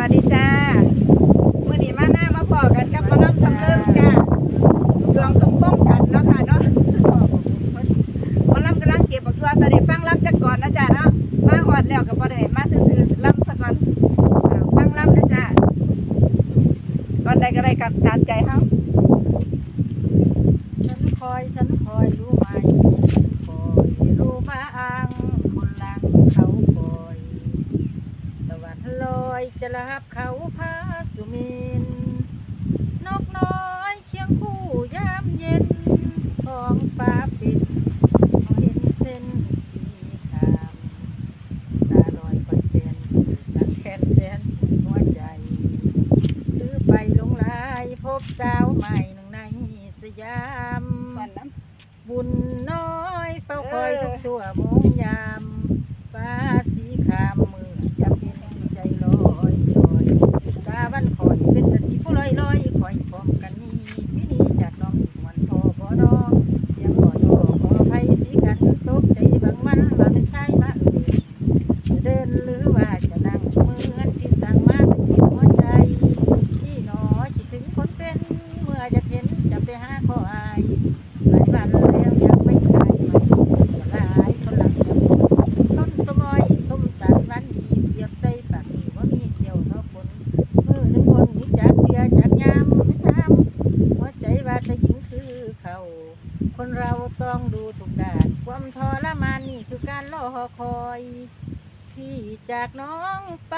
วัสดีจ้าเมื่อนี้มาหน้ามาพอกันกับมาน้ำสำเริงจ้าดวงสมพงษ์กันเนาะค่ะเนาะมาลำกำลังเก็บบักตัวแต่เด็ฟังลำจักก่อนนะจ้าเนาะมาหอดแล้วกับบ่ได้มาซื่อๆลำสักวันอ่าฟังลำนะจ้าก่อนใดก็ได้กับตามใจเฮาฉันคอยฉันคอยรู้ไหมฉันคอยรู้บ้างคนหลังเขาคอยตะวัน ลอยจะรับเขาพาสุมินนกน้อยเคียงคู่ยามเย็นของฟ้าปิดเห็นเส้นสีขามตาลอยคอยเส้นดังแคนแสนหัวใจหรือไปหลงลายพบสาวใหม่หนึ่งในสยามวันน้บุญน้อยเฝ้าคอยเออทุกชั่วโมงยามฟ้าสีขามมือจับเย็นใจลอยลอยตาวันคอยเป็นแต่สีผู้ลอยลอยคอยพร้อมกันนี้พี่นี้จากน้องอีกวันพอบ่นอเสียงก่อยขอภัยสีกันตกใจบางมันว่าเป็นชายมาเอ่ยจะเดินหรือว่าจะนั่งเหมือนที่สั่งมาเป็นที่หัวใจ ที่หนอคิดถึงคนเป็นเมื่อจะเห็นจะไปหาขออาย หลายวันแล้วยังไม่หายใหม่หลายคนหลังจะพบต้นสมอยส้มตาลวันดีเทียบใส่ปากนี่ว่ามีเที่ยวเท่าฝนมือหนึ่งคนมีจากเบียจากยามไม่ทำ แต่หญิงคือเขา คนเราต้องดูทุกด้าน ความทรมานนี่คือการรอคอย พี่จากน้องไป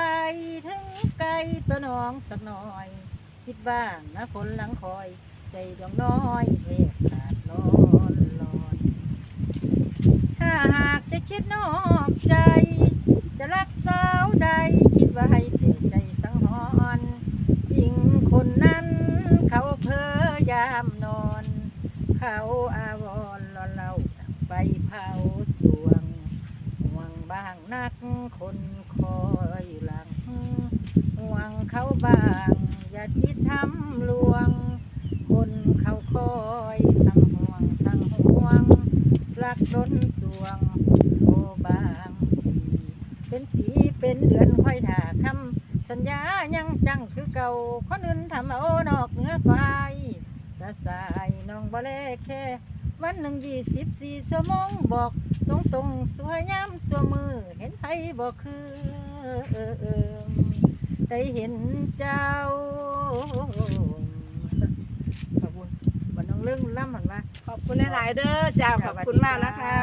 ถึงไกลตัวน้องสักหน่อย คิดบ้างนะคนหลังคอย ใจดวงน้อยเทพขาดร้อนร้อนถ้าหากจะคิดนอกใจ จะรักสาวใด คิดว่าให้เสียใจสังหรณ์หญิงคนนั้นเขาเพ้อยามนอนเขาอาวรณ์รอเราไปเผาสวงห่วงบ้างนักคนคอยหลังห่วงเขาบ้าง อย่าคิดทำลวง คนเขาคอยทั้งห่วงทั้งห่วง รักล้นสวงโอบางสีเป็นสีเป็นเดือนค่อยถ่าคำสัญญายังจังคือเก่าคนอื่นทำเอานอกเหนือกวาย บ่แลแค่ วันหนึ่งยี่สิบสี่ชั่วโมงบอกตรงตรงๆสวยย้ำสัวมือ เห็นไผบอกคือเออเออได้เห็นเจ้าขอบคุณวันน้องเรื่องล่ำหันมาำขอบคุณหลายๆเด้อจ้าขอบคุณมากนะคะ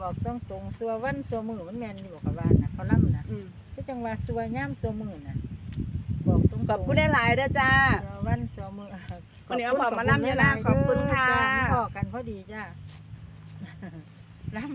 บอกตรงตรงๆสัววันสัวมือมันแมนอยู่กับบ้านนะเขาล่ำนะอืมก็จังว่าสัวย่ำสัวมือนะบอกตรงๆขอบคุณหลายๆเด้อจ้าสัววันสัวมือ วันนี้เอาของมาล่ำเนี่ยนะขอบคุณค่ะจ้าพอกันพอดีจ้าล่ำ